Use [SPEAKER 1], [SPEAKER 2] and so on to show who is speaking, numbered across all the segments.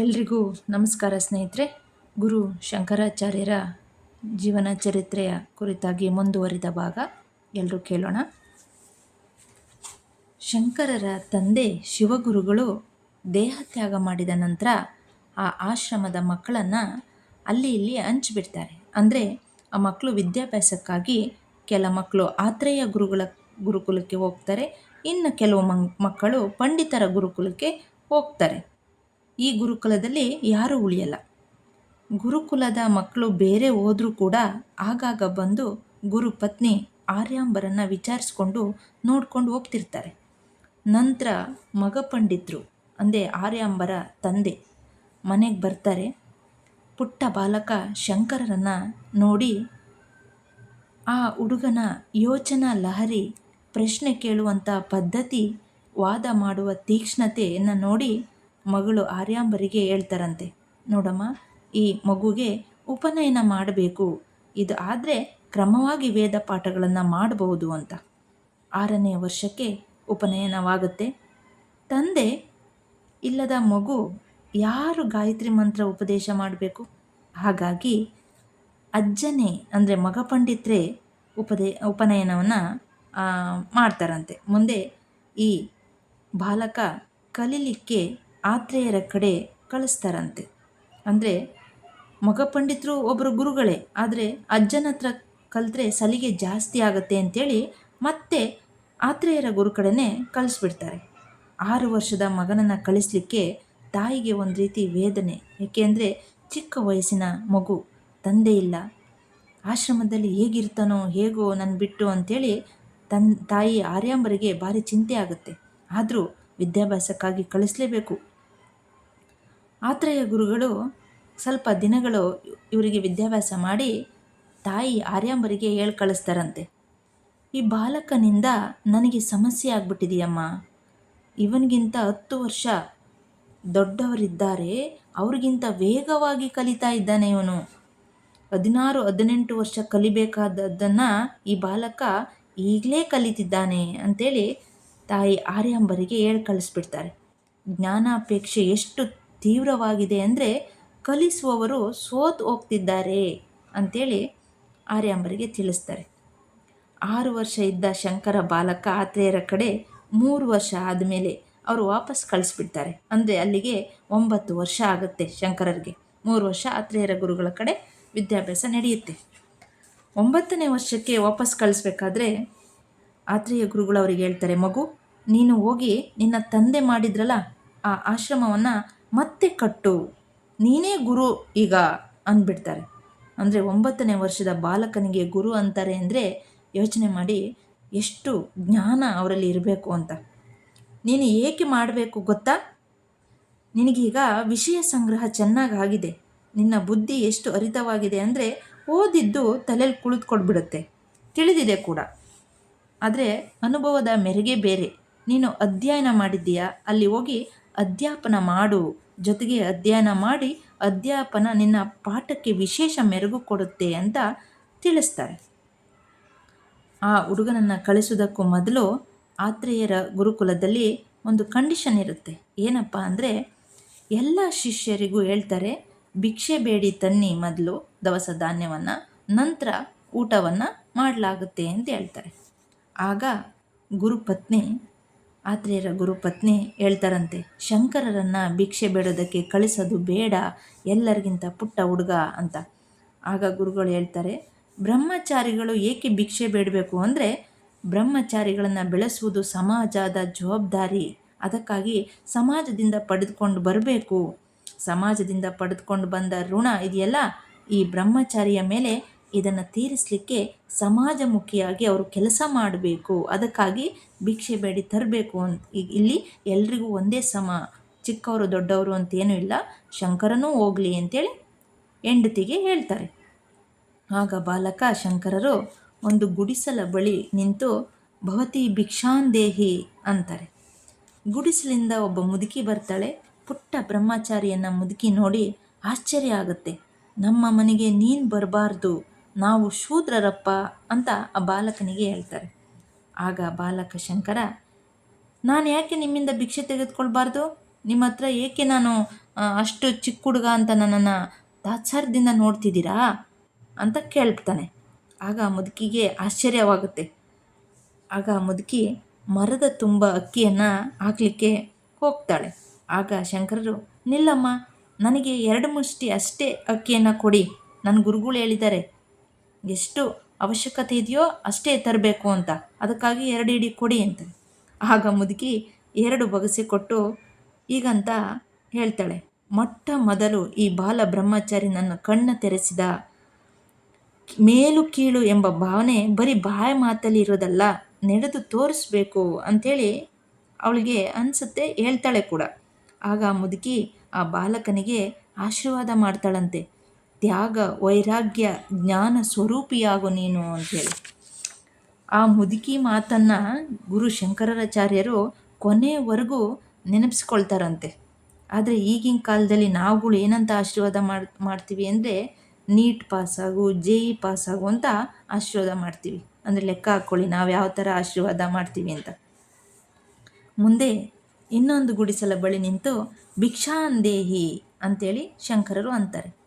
[SPEAKER 1] ಎಲ್ರಿಗೂ ನಮಸ್ಕಾರ ಸ್ನೇಹಿತರೆ. ಗುರು ಶಂಕರಾಚಾರ್ಯರ ಜೀವನ ಚರಿತ್ರೆಯ ಕುರಿತಾಗಿ ಮುಂದುವರಿದ ಭಾಗ ಎಲ್ಲರೂ ಕೇಳೋಣ. ಶಂಕರರ ತಂದೆ ಶಿವಗುರುಗಳು ದೇಹತ್ಯಾಗ ಮಾಡಿದ ನಂತರ ಆ ಆಶ್ರಮದ ಮಕ್ಕಳನ್ನು ಅಲ್ಲಿ ಇಲ್ಲಿ ಹಂಚಿಬಿಡ್ತಾರೆ ಅಂದರೆ ಆ ಮಕ್ಕಳು ವಿದ್ಯಾಭ್ಯಾಸಕ್ಕಾಗಿ ಕೆಲ ಮಕ್ಕಳು ಆತ್ರೇಯ ಗುರುಗಳ ಗುರುಕುಲಕ್ಕೆ ಹೋಗ್ತಾರೆ. ಇನ್ನು ಕೆಲವು ಮಕ್ಕಳು ಪಂಡಿತರ ಗುರುಕುಲಕ್ಕೆ ಹೋಗ್ತಾರೆ. ಈ ಗುರುಕುಲದಲ್ಲಿ ಯಾರೂ ಉಳಿಯಲ್ಲ. ಗುರುಕುಲದ ಮಕ್ಕಳು ಬೇರೆ ಹೋದರೂ ಕೂಡ ಆಗಾಗ ಬಂದು ಗುರು ಪತ್ನಿ ಆರ್ಯಾಂಬರನ್ನು ವಿಚಾರಿಸ್ಕೊಂಡು ನೋಡ್ಕೊಂಡು ಹೋಗ್ತಿರ್ತಾರೆ. ನಂತರ ಮಗ ಪಂಡಿತರು ಅಂದೇ ಆರ್ಯಾಂಬರ ತಂದೆ, ಮನೆಗೆ ಬರ್ತಾರೆ. ಪುಟ್ಟ ಬಾಲಕ ಶಂಕರರನ್ನು ನೋಡಿ ಆ ಹುಡುಗನ ಯೋಚನಾ ಲಹರಿ, ಪ್ರಶ್ನೆ ಕೇಳುವಂಥ ಪದ್ಧತಿ, ವಾದ ಮಾಡುವ ತೀಕ್ಷ್ಣತೆಯನ್ನು ನೋಡಿ ಮಗಳು ಆರ್ಯಾಂಬರಿಗೆ ಹೇಳ್ತಾರಂತೆ, ನೋಡಮ್ಮ, ಈ ಮಗುಗೆ ಉಪನಯನ ಮಾಡಬೇಕು. ಇದು ಆದರೆ ಕ್ರಮವಾಗಿ ವೇದ ಪಾಠಗಳನ್ನು ಮಾಡಬಹುದು ಅಂತ. ಆರನೇ ವರ್ಷಕ್ಕೆ ಉಪನಯನವಾಗುತ್ತೆ. ತಂದೆ, ಇಲ್ಲದ ಮಗು ಯಾರು ಗಾಯತ್ರಿ ಮಂತ್ರ ಉಪದೇಶ ಮಾಡಬೇಕು? ಹಾಗಾಗಿ ಅಜ್ಜನೇ, ಅಂದರೆ ಮಗ ಪಂಡಿತರೇ ಉಪದೇ, ಉಪನಯನವನ್ನು ಮಾಡ್ತಾರಂತೆ. ಮುಂದೆ ಈ ಬಾಲಕ ಕಲೀಲಿಕ್ಕೆ ಆತ್ರೇಯರ ಕಡೆ ಕಳಿಸ್ತಾರಂತೆ. ಅಂದರೆ ಮಗ ಪಂಡಿತರು ಒಬ್ಬರು ಗುರುಗಳೇ, ಆದರೆ ಅಜ್ಜನ ಹತ್ರ ಕಲಿತ್ರೆ ಸಲಿಗೆ ಜಾಸ್ತಿ ಆಗುತ್ತೆ ಅಂತೇಳಿ ಮತ್ತೆ ಆತ್ರೇಯರ ಗುರು ಕಡೆನೇ ಕಳಿಸ್ಬಿಡ್ತಾರೆ. ಆರು ವರ್ಷದ ಮಗನನ್ನು ಕಳಿಸ್ಲಿಕ್ಕೆ ತಾಯಿಗೆ ಒಂದು ರೀತಿ ವೇದನೆ. ಏಕೆಂದರೆ ಚಿಕ್ಕ ವಯಸ್ಸಿನ ಮಗು, ತಂದೆ ಇಲ್ಲ. ಆಶ್ರಮದಲ್ಲಿ ಹೇಗಿರ್ತಾನೋ, ಹೇಗೋ ನನ್ನ ಬಿಟ್ಟು ಅಂಥೇಳಿ ತನ್ ತಾಯಿ ಆರ್ಯಾಂಬರಿಗೆ ಭಾರಿ ಚಿಂತೆ ಆಗುತ್ತೆ. ಆದರೂ ವಿದ್ಯಾಭ್ಯಾಸಕ್ಕಾಗಿ ಕಳಿಸ್ಲೇಬೇಕು. ಆತ್ರೇಯ ಗುರುಗಳು ಸ್ವಲ್ಪ ದಿನಗಳು ಇವರಿಗೆ ವಿದ್ಯಾಭ್ಯಾಸ ಮಾಡಿ ತಾಯಿ ಆರ್ಯಾಂಬರಿಗೆ ಹೇಳಿ ಕಳಿಸ್ತಾರಂತೆ. ಈ ಬಾಲಕನಿಂದ ನನಗೆ ಸಮಸ್ಯೆ ಆಗ್ಬಿಟ್ಟಿದೆಯಮ್ಮ. ಇವನಿಗಿಂತ ಹತ್ತು ವರ್ಷ ದೊಡ್ಡವರಿದ್ದಾರೆ, ಅವ್ರಿಗಿಂತ ವೇಗವಾಗಿ ಕಲಿತಾ ಇದ್ದಾನೆ ಇವನು. ಹದಿನಾರು, ಹದಿನೆಂಟು ವರ್ಷ ಕಲಿಬೇಕಾದದ್ದನ್ನು ಈ ಬಾಲಕ ಈಗಲೇ ಕಲಿತಿದ್ದಾನೆ ಅಂಥೇಳಿ ತಾಯಿ ಆರ್ಯಾಂಬರಿಗೆ ಹೇಳಿ ಕಳಿಸ್ಬಿಡ್ತಾರೆ. ಜ್ಞಾನಾಪೇಕ್ಷೆ ಎಷ್ಟು ತೀವ್ರವಾಗಿದೆ ಅಂದರೆ ಕಲಿಸುವವರು ಸೋತು ಹೋಗ್ತಿದ್ದಾರೆ ಅಂಥೇಳಿ ಆರ್ಯಾಂಬರಿಗೆ ತಿಳಿಸ್ತಾರೆ. ಆರು ವರ್ಷ ಇದ್ದ ಶಂಕರ ಬಾಲಕ ಆತ್ರೇಯರ ಕಡೆ ಮೂರು ವರ್ಷ ಆದಮೇಲೆ ಅವರು ವಾಪಸ್ ಕಳಿಸ್ಬಿಡ್ತಾರೆ. ಅಂದರೆ ಅಲ್ಲಿಗೆ ಒಂಬತ್ತು ವರ್ಷ ಆಗುತ್ತೆ ಶಂಕರರಿಗೆ. ಮೂರು ವರ್ಷ ಆತ್ರೇಯರ ಗುರುಗಳ ಕಡೆ ವಿದ್ಯಾಭ್ಯಾಸ ನಡೆಯುತ್ತೆ. ಒಂಬತ್ತನೇ ವರ್ಷಕ್ಕೆ ವಾಪಸ್ ಕಳಿಸ್ಬೇಕಾದ್ರೆ ಆತ್ರೇಯ ಗುರುಗಳು ಅವರಿಗೆ ಹೇಳ್ತಾರೆ, ಮಗು, ನೀನು ಹೋಗಿ ನಿನ್ನ ತಂದೆ ಮಾಡಿದ್ರಲ್ಲ, ಆ ಆಶ್ರಮವನ್ನು ಮತ್ತೆ ಕಟ್ಟು. ನೀನೇ ಗುರು ಈಗ ಅಂದ್ಬಿಡ್ತಾರೆ. ಅಂದರೆ ಒಂಬತ್ತನೇ ವರ್ಷದ ಬಾಲಕನಿಗೆ ಗುರು ಅಂತಾರೆ ಅಂದರೆ ಯೋಚನೆ ಮಾಡಿ ಎಷ್ಟು ಜ್ಞಾನ ಅವರಲ್ಲಿ ಇರಬೇಕು ಅಂತ. ನೀನು ಏಕೆ ಮಾಡಬೇಕು ಗೊತ್ತಾ? ನಿನಗೀಗ ವಿಷಯ ಸಂಗ್ರಹ ಚೆನ್ನಾಗಿ ಆಗಿದೆ ನಿನ್ನ ಬುದ್ಧಿ ಎಷ್ಟು ಅರಿತವಾಗಿದೆ ಅಂದರೆ ಓದಿದ್ದು ತಲೆಯಲ್ಲಿ ಕುಳಿತುಕೊಡ್ಬಿಡುತ್ತೆ ತಿಳಿದಿದೆ ಕೂಡ. ಆದರೆ ಅನುಭವದ ಮೆರೆಗೆ ಬೇರೆ. ನೀನು ಅಧ್ಯಯನ ಮಾಡಿದ್ದೀಯಾ? ಅಲ್ಲಿ ಹೋಗಿ ಅಧ್ಯಾಪನ ಮಾಡು. ಜೊತೆಗೆ ಅಧ್ಯಯನ ಮಾಡಿ ಅಧ್ಯಾಪನ ನಿನ್ನ ಪಾಠಕ್ಕೆ ವಿಶೇಷ ಮೆರುಗು ಕೊಡುತ್ತೆ ಅಂತ ತಿಳಿಸ್ತಾರೆ. ಆ ಹುಡುಗನನ್ನು ಕಳಿಸೋದಕ್ಕೂ ಮೊದಲು ಆತ್ರೇಯರ ಗುರುಕುಲದಲ್ಲಿ ಒಂದು ಕಂಡೀಷನ್ ಇರುತ್ತೆ. ಏನಪ್ಪ ಅಂದರೆ, ಎಲ್ಲ ಶಿಷ್ಯರಿಗೂ ಹೇಳ್ತಾರೆ, ಭಿಕ್ಷೆ ಬೇಡಿ ತನ್ನಿ ಮೊದಲು ದವಸ ಧಾನ್ಯವನ್ನು, ನಂತರ ಊಟವನ್ನು ಮಾಡಲಾಗುತ್ತೆ ಅಂತ ಹೇಳ್ತಾರೆ. ಆಗ ಗುರುಪತ್ನಿ ಆತ್ರೇಯರ ಗುರುಪತ್ನಿ ಹೇಳ್ತಾರಂತೆ, ಶಂಕರರನ್ನು ಭಿಕ್ಷೆ ಬೇಡೋದಕ್ಕೆ ಕಳಿಸೋದು ಬೇಡ, ಎಲ್ಲರಿಗಿಂತ ಪುಟ್ಟ ಹುಡುಗ ಅಂತ. ಆಗ ಗುರುಗಳು ಹೇಳ್ತಾರೆ, ಬ್ರಹ್ಮಚಾರಿಗಳು ಏಕೆ ಭಿಕ್ಷೆ ಬೇಡಬೇಕು ಅಂದರೆ, ಬ್ರಹ್ಮಚಾರಿಗಳನ್ನು ಬೆಳೆಸುವುದು ಸಮಾಜದ ಜವಾಬ್ದಾರಿ. ಅದಕ್ಕಾಗಿ ಸಮಾಜದಿಂದ ಪಡೆದುಕೊಂಡು ಬರಬೇಕು. ಸಮಾಜದಿಂದ ಪಡೆದುಕೊಂಡು ಬಂದ ಋಣ ಇದೆಯಲ್ಲ, ಈ ಬ್ರಹ್ಮಚಾರಿಯ ಮೇಲೆ ಇದನ್ನು ತೀರಿಸಲಿಕ್ಕೆ ಸಮಾಜಮುಖಿಯಾಗಿ ಅವರು ಕೆಲಸ ಮಾಡಬೇಕು. ಅದಕ್ಕಾಗಿ ಭಿಕ್ಷೆ ಬೇಡಿ ತರಬೇಕು ಅಂತ. ಇಲ್ಲಿ ಎಲ್ರಿಗೂ ಒಂದೇ ಸಮ. ಚಿಕ್ಕವರು, ದೊಡ್ಡವರು ಅಂತೇನೂ ಇಲ್ಲ. ಶಂಕರನೂ ಹೋಗಲಿ ಅಂತೇಳಿ ಹೆಂಡತಿಗೆ ಹೇಳ್ತಾರೆ. ಆಗ ಬಾಲಕ, ಶಂಕರರು ಒಂದು ಗುಡಿಸಲ ಬಳಿ ನಿಂತು ಭವತಿ ಭಿಕ್ಷಾಂದೇಹಿ ಅಂತಾರೆ. ಗುಡಿಸಲಿಂದ ಒಬ್ಬ ಮುದುಕಿ ಬರ್ತಾಳೆ. ಪುಟ್ಟ ಬ್ರಹ್ಮಚಾರಿಯನ್ನು ಮುದುಕಿ ನೋಡಿ ಆಶ್ಚರ್ಯ ಆಗುತ್ತೆ. ನಮ್ಮ ಮನೆಗೆ ನೀನು ಬರಬಾರ್ದು. ನಾವು ಶೂದ್ರರಪ್ಪ ಅಂತ ಆ ಬಾಲಕನಿಗೆ ಹೇಳ್ತಾರೆ. ಆಗ ಬಾಲಕ ಶಂಕರ, ನಾನು ಯಾಕೆ ನಿಮ್ಮಿಂದ ಭಿಕ್ಷೆ ತೆಗೆದುಕೊಳ್ಬಾರ್ದು? ನಿಮ್ಮ ಹತ್ರ ಏಕೆ ನಾನು ಅಷ್ಟು ಚಿಕ್ಕ ಹುಡುಗ ಅಂತ ನನ್ನನ್ನು ತಾತ್ಸಾರದಿಂದ ನೋಡ್ತಿದ್ದೀರಾ? ಅಂತ ಕೇಳ್ತಾನೆ ಆಗ ಮುದುಕಿಗೆ ಆಶ್ಚರ್ಯವಾಗುತ್ತೆ. ಆಗ ಮುದುಕಿ ಮರದ ತುಂಬ ಅಕ್ಕಿಯನ್ನು ಹಾಕಲಿಕ್ಕೆ ಹೋಗ್ತಾಳೆ. ಆಗ ಶಂಕರರು, ನಿಲ್ಲಮ್ಮ, ನನಗೆ ಎರಡು ಮುಷ್ಟಿ ಅಷ್ಟೇ ಅಕ್ಕಿಯನ್ನು ಕೊಡಿ. ನನ್ನ ಗುರುಗಳು ಹೇಳಿದ್ದಾರೆ. ಎಷ್ಟು ಅವಶ್ಯಕತೆ ಇದೆಯೋ ಅಷ್ಟೇ ತರಬೇಕು ಅಂತ. ಅದಕ್ಕಾಗಿ ಎರಡು ಇಡಿ ಕೊಡಿ ಅಂತ. ಆಗ ಮುದುಕಿ ಎರಡು ಬಗಸೆ ಕೊಟ್ಟು ಈಗಂತ ಹೇಳ್ತಾಳೆ, ಮೊಟ್ಟ ಮೊದಲು ಈ ಬಾಲ ಬ್ರಹ್ಮಚಾರಿ ನನ್ನ ಕಣ್ಣ ತೆರೆಸಿದ. ಮೇಲು ಕೀಳು ಎಂಬ ಭಾವನೆ ಬರೀ ಬಾಯ ಮಾತಲ್ಲಿ ಇರೋದಲ್ಲ, ನಡೆದು ತೋರಿಸ್ಬೇಕು ಅಂಥೇಳಿ ಅವಳಿಗೆ ಅನಿಸುತ್ತೆ ಹೇಳ್ತಾಳೆ ಕೂಡ. ಆಗ ಮುದುಕಿ ಆ ಬಾಲಕನಿಗೆ ಆಶೀರ್ವಾದ ಮಾಡ್ತಾಳಂತೆ. ತ್ಯಾಗ, ವೈರಾಗ್ಯ, ಜ್ಞಾನ ಸ್ವರೂಪಿಯಾಗು ನೀನು ಅಂಥೇಳಿ ಆ ಮುದುಕಿ ಮಾತನ್ನು ಗುರು ಶಂಕರಾಚಾರ್ಯರು ಕೊನೆಯವರೆಗೂ ನೆನಪಿಸ್ಕೊಳ್ತಾರಂತೆ. ಆದರೆ ಈಗಿನ ಕಾಲದಲ್ಲಿ ನಾವುಗಳು ಏನಂತ ಆಶೀರ್ವಾದ ಮಾಡಿ, ಮಾಡ್ತೀವಿ ಅಂದರೆ ನೀಟ್ ಪಾಸಾಗು ಜೆ ಇ ಪಾಸಾಗು ಅಂತ ಆಶೀರ್ವಾದ ಮಾಡ್ತೀವಿ. ಅಂದರೆ ಲೆಕ್ಕ ಹಾಕ್ಕೊಳ್ಳಿ ನಾವು ಯಾವ ಥರ ಆಶೀರ್ವಾದ ಮಾಡ್ತೀವಿ ಅಂತ. ಮುಂದೆ ಇನ್ನೊಂದು ಗುಡಿಸಲ ಬಳಿ ನಿಂತು ಭಿಕ್ಷಾಂದೇಹಿ ಅಂತೇಳಿ ಶಂಕರರು ಅಂತಾರೆ.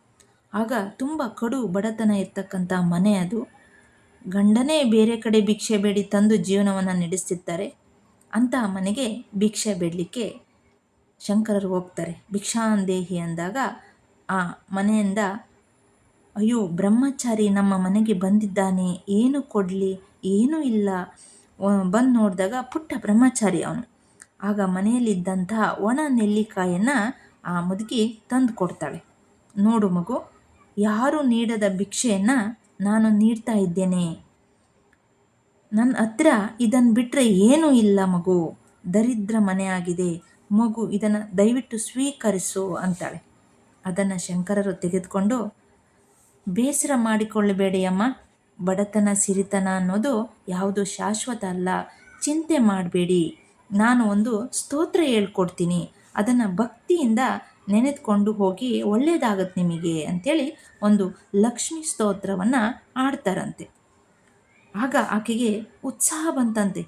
[SPEAKER 1] ಆಗ ತುಂಬ ಕಡು ಬಡತನ ಇರ್ತಕ್ಕಂಥ ಮನೆ ಅದು. ಗಂಡನೇ ಬೇರೆ ಕಡೆ ಭಿಕ್ಷೆ ಬೇಡಿ ತಂದು ಜೀವನವನ್ನು ನಡೆಸ್ತಿರ್ತಾರೆ. ಅಂತಹ ಮನೆಗೆ ಭಿಕ್ಷೆ ಬೇಡಲಿಕ್ಕೆ ಶಂಕರರು ಹೋಗ್ತಾರೆ. ಭಿಕ್ಷಾಂದೇಹಿ ಅಂದಾಗ ಆ ಮನೆಯಿಂದ, ಅಯ್ಯೋ, ಬ್ರಹ್ಮಚಾರಿ ನಮ್ಮ ಮನೆಗೆ ಬಂದಿದ್ದಾನೆ. ಏನು ಕೊಡಲಿ? ಏನೂ ಇಲ್ಲ. ಬಂದು ನೋಡಿದಾಗ ಪುಟ್ಟ ಬ್ರಹ್ಮಚಾರಿ ಅವನು. ಆಗ ಮನೆಯಲ್ಲಿದ್ದಂತಹ ಒಣ ನೆಲ್ಲಿಕಾಯನ್ನು ಆ ಮುದುಕಿ ತಂದು ಕೊಡ್ತಾಳೆ. ನೋಡು ಮಗು ಯಾರು ನೀಡದ ಭಿಕ್ಷೆಯನ್ನು ನಾನು ನೀಡ್ತಾ ಇದ್ದೇನೆ. ನನ್ನ ಹತ್ರ ಇದನ್ನು ಬಿಟ್ಟರೆ ಏನೂ ಇಲ್ಲ ಮಗು. ದರಿದ್ರ ಮನೆಯಾಗಿದೆ. ಮಗು ಇದನ್ನು ದಯವಿಟ್ಟು ಸ್ವೀಕರಿಸು ಅಂತಾಳೆ. ಅದನ್ನು ಶಂಕರರು ತೆಗೆದುಕೊಂಡು, ಬೇಸರ ಮಾಡಿಕೊಳ್ಳಬೇಡಿ ಅಮ್ಮ. ಬಡತನ, ಸಿರಿತನ ಅನ್ನೋದು ಯಾವುದು ಶಾಶ್ವತ ಅಲ್ಲ. ಚಿಂತೆ ಮಾಡಬೇಡಿ. ನಾನು ಒಂದು ಸ್ತೋತ್ರ ಹೇಳ್ಕೊಡ್ತೀನಿ. ಅದನ್ನು ಭಕ್ತಿಯಿಂದ ನೆನೆದುಕೊಂಡು ಹೋಗಿ ಒಳ್ಳೆಯದಾಗತ್ತೆ ನಿಮಗೆ ಅಂಥೇಳಿ ಒಂದು ಲಕ್ಷ್ಮಿ ಸ್ತೋತ್ರವನ್ನು ಆಡ್ತಾರಂತೆ ಆಗ ಆಕೆಗೆ ಉತ್ಸಾಹ ಬಂತಂತೆ.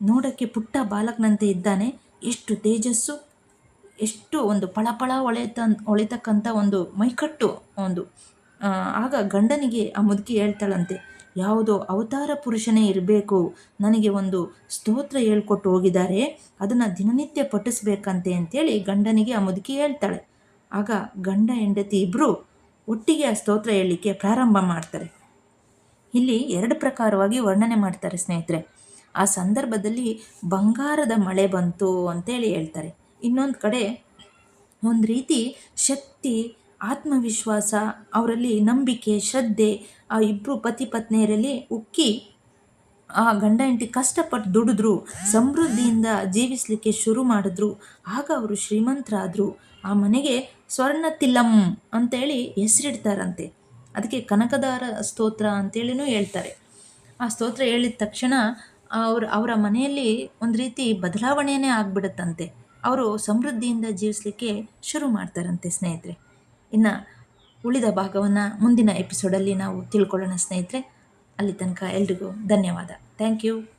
[SPEAKER 1] ನೋಡೋಕ್ಕೆ ಪುಟ್ಟ ಬಾಲಕನಂತೆ ಇದ್ದಾನೆ. ಎಷ್ಟು ತೇಜಸ್ಸು, ಎಷ್ಟು ಒಂದು ಪಳಪಳ ಒಳೆತ ಒಳಿತಕ್ಕಂಥ ಒಂದು ಮೈಕಟ್ಟು ಒಂದು ಆಗ ಗಂಡನಿಗೆ ಆ ಮುದುಕಿ ಹೇಳ್ತಾಳಂತೆ ಯಾವುದೋ ಅವತಾರ ಪುರುಷನೇ ಇರಬೇಕು, ನನಗೆ ಒಂದು ಸ್ತೋತ್ರ ಹೇಳ್ಕೊಟ್ಟು ಹೋಗಿದ್ದಾರೆ, ಅದನ್ನು ದಿನನಿತ್ಯ ಪಠಿಸ್ಬೇಕಂತೆ ಅಂತೇಳಿ ಗಂಡನಿಗೆ ಆ ಮುದುಕಿ ಹೇಳ್ತಾಳೆ. ಆಗ ಗಂಡ ಹೆಂಡತಿ ಇಬ್ಬರು ಒಟ್ಟಿಗೆ ಆ ಸ್ತೋತ್ರ ಹೇಳಲಿಕ್ಕೆ ಪ್ರಾರಂಭ ಮಾಡ್ತಾರೆ. ಇಲ್ಲಿ ಎರಡು ಪ್ರಕಾರವಾಗಿ ವರ್ಣನೆ ಮಾಡ್ತಾರೆ ಸ್ನೇಹಿತರೆ. ಆ ಸಂದರ್ಭದಲ್ಲಿ ಬಂಗಾರದ ಮಳೆ ಬಂತು ಅಂತೇಳಿ ಹೇಳ್ತಾರೆ. ಇನ್ನೊಂದು ಕಡೆ ಒಂದು ರೀತಿ ಶಕ್ತಿ ಆತ್ಮವಿಶ್ವಾಸ, ಅವರಲ್ಲಿ ನಂಬಿಕೆ, ಶ್ರದ್ಧೆ, ಆ ಇಬ್ಬರು ಪತಿ ಪತ್ನಿಯರಲ್ಲಿ ಉಕ್ಕಿ, ಆ ಗಂಡ ಹೆಂಡತಿ ಕಷ್ಟಪಟ್ಟು ದುಡಿದ್ರು, ಸಮೃದ್ಧಿಯಿಂದ ಜೀವಿಸಲಿಕ್ಕೆ ಶುರು ಮಾಡಿದ್ರು, ಆಗ ಅವರು ಶ್ರೀಮಂತರಾದರು. ಆ ಮನೆಗೆ ಸ್ವರ್ಣ ತಿಲ್ಲಂ ಅಂತೇಳಿ ಹೆಸರಿಡ್ತಾರಂತೆ. ಅದಕ್ಕೆ ಕನಕದಾರ ಸ್ತೋತ್ರ ಅಂತೇಳಿನೂ ಹೇಳ್ತಾರೆ. ಆ ಸ್ತೋತ್ರ ಹೇಳಿದ ತಕ್ಷಣ ಅವ್ರ, ಅವರ ಮನೆಯಲ್ಲಿ ಒಂದು ರೀತಿ ಬದಲಾವಣೆಯೇ ಆಗ್ಬಿಡುತ್ತಂತೆ. ಅವರು ಸಮೃದ್ಧಿಯಿಂದ ಜೀವಿಸಲಿಕ್ಕೆ ಶುರು ಮಾಡ್ತಾರಂತೆ ಸ್ನೇಹಿತರೆ. ಇನ್ನು ಉಳಿದ ಭಾಗವನ್ನು ಮುಂದಿನ ಎಪಿಸೋಡಲ್ಲಿ ನಾವು ತಿಳ್ಕೊಳ್ಳೋಣ ಸ್ನೇಹಿತರೆ. ಅಲ್ಲಿ ತನಕ ಎಲ್ರಿಗೂ ಧನ್ಯವಾದ. Thank you